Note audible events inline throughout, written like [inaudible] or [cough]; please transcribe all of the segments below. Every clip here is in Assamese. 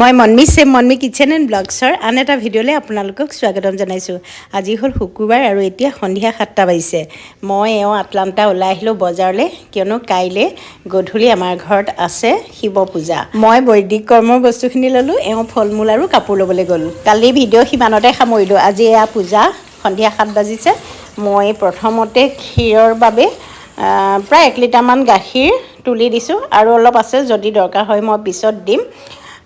মই মন্মি চেম মন্মি কিটচেন এণ্ড ব্লগছৰ আন এটা ভিডিঅ'লৈ আপোনালোকক স্বাগতম জনাইছোঁ। আজি হ'ল শুক্ৰবাৰ আৰু এতিয়া সন্ধিয়া সাতটা বাজিছে। মই এওঁ আটলান্টা ওলাই আহিলোঁ বজাৰলৈ কিয়নো কাইলৈ গধূলি আমাৰ ঘৰত আছে শিৱ পূজা। মই বৈদিক কৰ্মৰ বস্তুখিনি ল'লোঁ এওঁ ফল মূল আৰু কাপোৰ ল'বলৈ গ'লোঁ। কালি ভিডিঅ' সিমানতে সামৰিলোঁ। আজি এয়া পূজা সন্ধিয়া সাত বাজিছে। মই প্ৰথমতে ক্ষীৰৰ বাবে প্ৰায় এক লিটাৰমান গাখীৰ তুলি দিছোঁ। আৰু অলপ আছে যদি দৰকাৰ হয় মই পিছত দিম।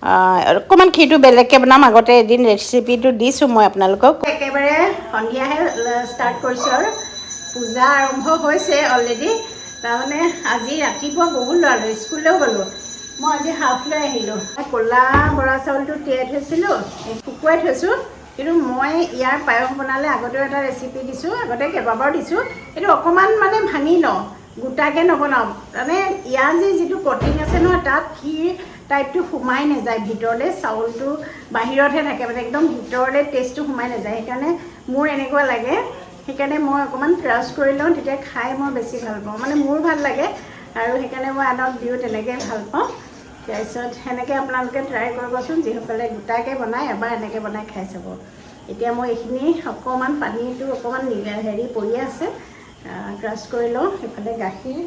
অকণমান ক্ষীৰটো বেলেগকৈ বনাম আগতে এদিন ৰেচিপিটো দিছোঁ মই আপোনালোকক। একেবাৰে সন্ধিয়াহে ষ্টাৰ্ট কৰিছোঁ আৰু। পূজা আৰম্ভ হৈছে অলৰেডি তাৰমানে আজি ৰাতিপুৱা বহুত ল'ৰালোঁ স্কুললৈও গ'লোঁ। মই আজি হাফ লৈ আহিলোঁ ক'লা বৰা চাউলটো তিয়াই থৈছিলোঁ শুকুৱাই থৈছোঁ। কিন্তু মই ইয়াৰ পায়স বনালে আগতেও এটা ৰেচিপি দিছোঁ আগতে কেইবাবাৰো দিছোঁ। এইটো অকণমান মানে ভাঙি লওঁ গোটাকৈ নবনাওঁ। মানে ইয়াৰ যি যিটো কটিং আছে নহয় তাত ক্ষীৰ টাইপটো সোমাই নাযায় ভিতৰলৈ চাউলটো বাহিৰতহে থাকে মানে একদম ভিতৰলৈ টেষ্টটো সোমাই নাযায়। সেইকাৰণে মোৰ এনেকুৱা লাগে সেইকাৰণে মই অকণমান ক্ৰাছ কৰি লওঁ তেতিয়া খাই মই বেছি ভাল পাওঁ। মানে মোৰ ভাল লাগে আৰু সেইকাৰণে মই আনক দিওঁ তেনেকৈ ভাল পাওঁ। তাৰপিছত সেনেকৈ আপোনালোকে ট্ৰাই কৰিবচোন যিসকলে গোটাকৈ বনায় এবাৰ এনেকৈ বনাই খাই চাব। এতিয়া মই এইখিনি অকণমান পানীটো অকণমান হেৰি পৰিয়ে আছে। ক্ৰাছ কৰি লওঁ সেইফালে গাখীৰ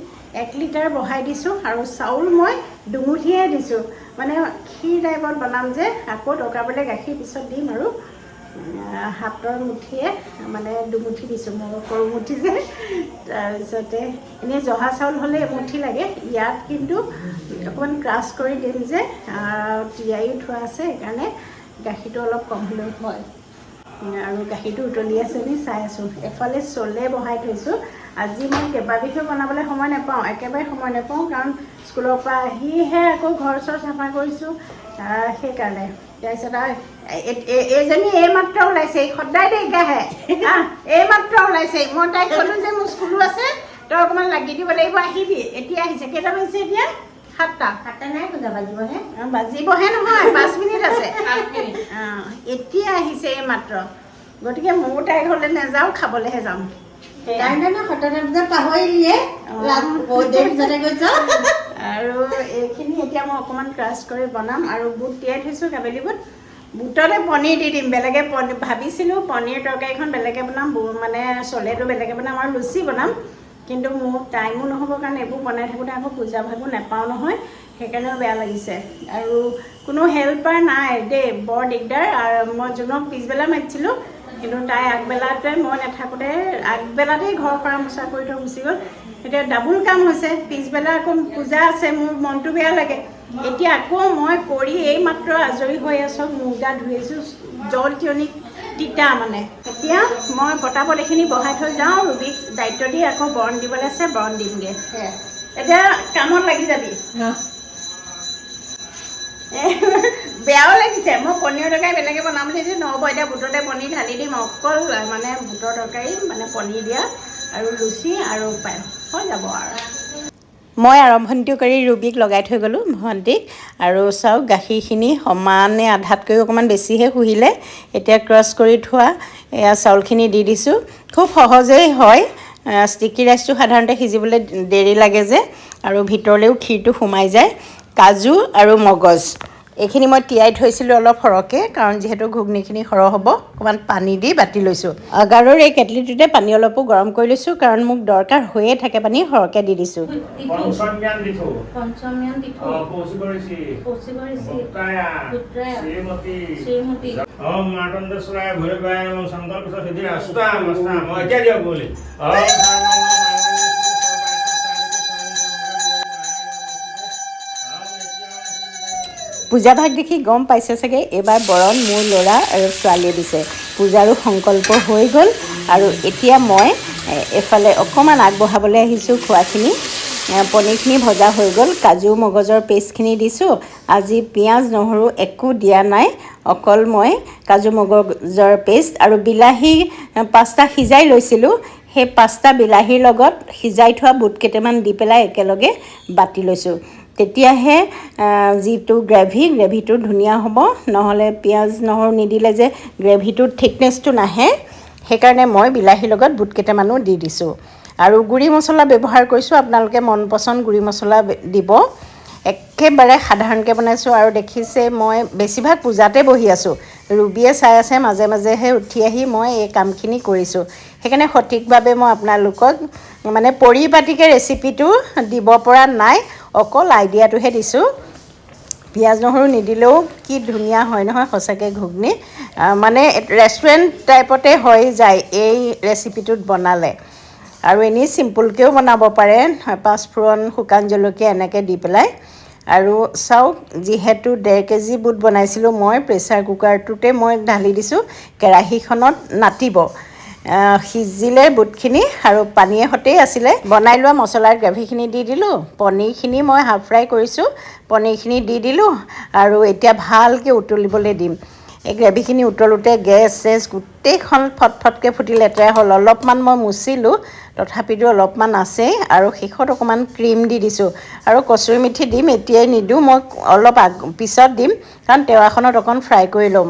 এক লিটাৰ বহাই দিছোঁ আৰু চাউল মই দুমুঠিয়ে দিছোঁ। মানে ক্ষীৰ টাইপত বনাম যে আকৌ দৰকাৰ গাখীৰ পিছত দিম আৰু হাতৰ মুঠিয়ে মানে দুমুঠি দিছোঁ মোৰ সৰু মুঠি যে। তাৰপিছতে এনেই জহা চাউল হ'লে এমুঠি লাগে ইয়াত কিন্তু অকণমান ক্ৰাছ কৰি দিম যে তিয়াইও থোৱা আছে সেইকাৰণে গাখীৰটো অলপ কম হ'লেও হয়। আৰু গাখীৰটো উতলি আছে নি চাই আছোঁ। এফালে চলে বহাই থৈছোঁ। আজি মই কেইবাবিধো বনাবলৈ সময় নাপাওঁ একেবাৰে সময় নাপাওঁ কাৰণ স্কুলৰ পৰা আহিহে আকৌ ঘৰ চৰ চাফা কৰিছোঁ। সেইকাৰণে। তাৰপিছত আৰু এইজনী এইমাত্ৰ ওলাইছে সদায় দেৰিকাহে এইমাত্ৰ ওলাইছে। মই তাইক ক'লোঁ যে মোৰ স্কুলো আছে তই অকণমান লাগি দিব লাগিব আহিবি। এতিয়া আহিছে। কেইটা বাজিছে এতিয়া? সাতটা। সাতটা নাই পূজা বাজিবহে? নহয় পাঁচ মিনিট আছে। এতিয়া আহিছে এই মাত্ৰ। গতিকে ময়ো তাইৰ ঘৰলৈ নাযাওঁ খাবলৈহে যাম। আৰু এইখিনি এতিয়া মই অকণমান ক্ৰাছ কৰি বনাম আৰু বুট তিয়াই থৈছোঁ কাবেলি বুট। বুটতে পনীৰ দি দিম বেলেগে পনীৰ ভাবিছিলোঁ পনীৰ তৰকাৰীখন বেলেগে বনাম মানে চলেটো বেলেগে বনাম আৰু লুচি বনাম। কিন্তু মোৰ টাইমো নহ'ব কাৰণ এইবোৰ বনাই থাকোঁতে আকৌ পূজা ভাগো নাপাওঁ নহয় সেইকাৰণেও বেয়া লাগিছে। আৰু কোনো হেল্পাৰ নাই দেই বৰ দিগদাৰ। আৰু মই জোনক পিছবেলা মাতিছিলোঁ কিন্তু তাই আগবেলাতে মই নাথাকোঁতে আগবেলাতেই ঘৰ সৰা মোচা কৰি থৈ গুচি গ'ল। এতিয়া ডাবুল কাম হৈছে পিছবেলা আকৌ পূজা আছে মোৰ মনটো বেয়া লাগে। এতিয়া আকৌ মই কৰি এই মাত্ৰ আজৰি হৈ আছোঁ মূৰ গা ধুই আছোঁ জল তিয়নি তিতা মানে। এতিয়া মই পটাপট এইখিনি বহাই থৈ যাওঁ ৰুবিক দায়িত্ব দি আকৌ বৰণ দিবলৈ আছে বৰণ দিমগৈ। এতিয়া কামত লাগি যাবি। বেয়াও লাগিছে মই পনীৰ তৰকাৰী বেলেগে বনাম বুলি ভাবিছোঁ নহ'ব এতিয়া বুটতে পনীৰ ঢালি দিম অকল মানে বুটৰ তৰকাৰী মানে পনীৰ দিয়া আৰু লুচি আৰু পায়স হৈ যাব আৰু। মই আৰম্ভণিটো কৰি ৰুবিক লগাই থৈ গ'লোঁ ভণ্টিক। আৰু চাওক গাখীৰখিনি সমানে আধাতকৈও অকণমান বেছিহে শুহিলে। এতিয়া ক্ৰাছ কৰি থোৱা এয়া চাউলখিনি দি দিছোঁ। খুব সহজেই হয়। ষ্টিকি ৰাইচটো সাধাৰণতে সিজিবলৈ দেৰি লাগে যে। আৰু ভিতৰলৈও ক্ষীৰটো সোমাই যায়। কাজু আৰু মগজ। এইখিনি মই তিয়াই থৈছিলোঁ অলপ সৰহকৈ কাৰণ যিহেতু ঘুগনিখিনি সৰহ হ'ব অকণমান পানী দি বাতি লৈছোঁ। আগাৰৰ এই কেটলিটোতে পানী অলপো গৰম কৰি লৈছোঁ কাৰণ মোক দৰকাৰ হৈয়ে থাকে পানী সৰহকৈ দি দিছোঁ। পঞ্চমজ্ঞান পূজা ভাগ দেখি গম পাইছে চাগে এইবাৰ বৰণ মোৰ ল'ৰা আৰু ছোৱালীয়ে দিছে। পূজাৰো সংকল্প হৈ গ'ল আৰু এতিয়া মই এফালে অকণমান আগবঢ়াবলৈ আহিছোঁ খোৱাখিনি। পনীৰখিনি ভজা হৈ গ'ল কাজু মগজৰ পেষ্টখিনি দিছোঁ। আজি পিঁয়াজ নহৰু একো দিয়া নাই অকল মই কাজু মগজৰ পেষ্ট আৰু বিলাহী পাঁচটা সিজাই লৈছিলোঁ। সেই পাঁচটা বিলাহীৰ লগত সিজাই থোৱা বুট কেইটামান দি পেলাই একেলগে বাতি লৈছোঁ। তেতিয়াহে যিটো গ্ৰেভি গ্ৰেভিটো ধুনীয়া হ'ব। নহ'লে পিঁয়াজ নহৰু নিদিলে যে গ্ৰেভিটোৰ থিকনেছটো নাহে। সেইকাৰণে মই বিলাহীৰ লগত বুট কেইটামানো দি দিছোঁ। আৰু গুড়ি মছলা ব্যৱহাৰ কৰিছোঁ আপোনালোকে মন পচন্দ গুড়ি মছলা দিব। একেবাৰে সাধাৰণকৈ বনাইছোঁ আৰু দেখিছে মই বেছিভাগ পূজাতে বহি আছোঁ। ৰুবিয়ে চাই আছে মাজে মাজেহে উঠি আহি মই এই কামখিনি কৰিছোঁ। সেইকাৰণে সঠিকভাৱে মই আপোনালোকক মানে পৰিপাটিকৈ ৰেচিপিটো দিব পৰা নাই। অকল আইডিয়াটোহে দিছোঁ। পিঁয়াজ নহৰু নিদিলেও কি ধুনীয়া হয় নহয় সঁচাকৈ ঘুগনি। মানে ৰেষ্টুৰেণ্ট টাইপতে হৈ যায় এই ৰেচিপিটোত বনালে। আৰু এনেই চিম্পুলকৈও বনাব পাৰে পাঁচফোৰণ শুকান জলকীয়া এনেকৈ দি পেলাই। আৰু চাওক যিহেতু ডেৰ কেজি বুট বনাইছিলোঁ মই প্ৰেছাৰ কুকাৰটোতে মই ঢালি দিছোঁ কেৰাহীখনত আহ, সিজিলে বুটখিনি আৰু পানীয়ে সতেই আছিলে। বনাই লোৱা মছলাৰ গ্ৰেভিখিনি দি দিলোঁ। পনীৰখিনি মই হাফ ফ্ৰাই কৰিছোঁ। পনীৰখিনি দি দিলোঁ আৰু এতিয়া ভালকৈ উতলিবলৈ দিম। এই গ্ৰেভিখিনি উতলোতে গেছ চেছ গোটেইখন ফটফটকৈ ফুটি লেতেৰা হ'ল। অলপমান মই মুচিলোঁ তথাপিতো অলপমান আছেই আৰু শেষত অকণমান ক্ৰীম দি দিছোঁ। আৰু কচুৰি মেথি দিম। এতিয়াই নিদিওঁ। মই অলপ আগ পিছত দিম। কাৰণ টেৱাখনত অকণ ফ্ৰাই কৰি ল'ম।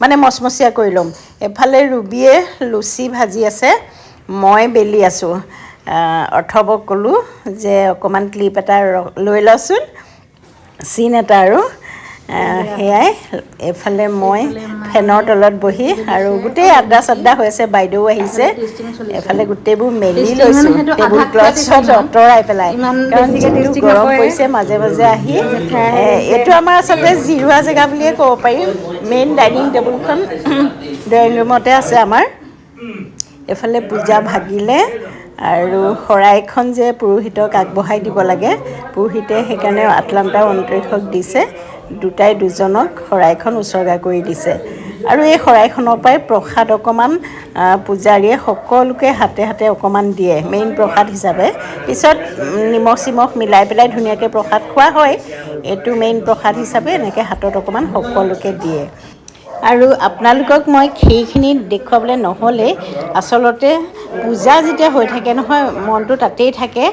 মানে মচমচীয়া কৰি ল'ম। এফালে ৰুবিয়ে লুচি ভাজি আছে মই বেলি আছোঁ। অৰ্থৱক ক'লোঁ যে অকণমান ক্লিপ এটা লৈ লচোন চিন এটা আৰু। সেয়াই এইফালে মই ফেনৰ তলত বহি আৰু গোটেই আড্ডা চাড্ডা হৈ আছে বাইদেউ আহিছে। এফালে গোটেইবোৰ মেলি লৈছোঁ। টেবুল আধা ক্লথ খোৱাতে চব ইমান- আঁতৰাই পেলাই। কাৰণ যিহেতু গৰম। পৰিছে মাজে মাজে আহি। এইটো আমাৰ আচলতে জিৰোৱা জেগা বুলিয়ে ক'ব পাৰি। মেইন ডাইনিং টেবুলখন [clears throat] ড্ৰয়িং ৰুমতে আছে আমাৰ। এইফালে পূজা ভাগিলে আৰু শৰাইখন যে পুৰোহিতক আগবঢ়াই দিব লাগে পুৰোহিতে সেইকাৰণে আটলান্টা অন্তৰীক্ষক দিছে। দুটাই দুজনক শৰাইখন উচৰ্গা কৰি দিছে। আৰু এই শৰাইখনৰ পৰাই প্ৰসাদ অকণমান পূজাৰীয়ে সকলোকে হাতে হাতে অকণমান দিয়ে মেইন প্ৰসাদ হিচাপে। পিছত নিমখ চিমখ মিলাই পেলাই ধুনীয়াকৈ প্ৰসাদ খোৱা হয়। এইটো মেইন প্ৰসাদ হিচাপে এনেকৈ হাতত অকণমান সকলোকে দিয়ে। আৰু আপোনালোকক মই সেইখিনি দেখুৱাবলৈ নহ'লে আচলতে পূজা যেতিয়া হৈ থাকে নহয় মনটো তাতেই থাকে।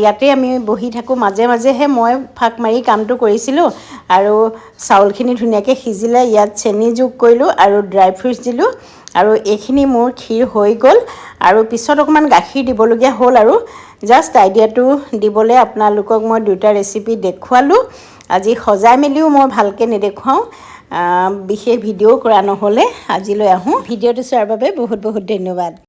ইয়াতে আমি বহি থাকোঁ মাজে মাজেহে মই ফাঁক মাৰি কামটো কৰিছিলোঁ আৰু চাউলখিনি ধুনীয়াকৈ সিজিলে ইয়াত চেনি যোগ কৰিলোঁ আৰু ড্ৰাই ফ্ৰুটছ দিলোঁ আৰু এইখিনি মোৰ ক্ষীৰ হৈ গ'ল আৰু পিছত অকণমান গাখীৰ দিবলগীয়া হ'ল আৰু জাষ্ট আইডিয়াটো দিবলৈ আপোনালোকক মই দুটা ৰেচিপি দেখুৱালোঁ। আজি সজাই মেলিও মই ভালকৈ নেদেখুৱাওঁ। বিশেষ ভিডিঅ' কৰা নহ'লে আজিলৈ আহোঁ। ভিডিঅ'টো চোৱাৰ বাবে বহুত বহুত ধন্যবাদ।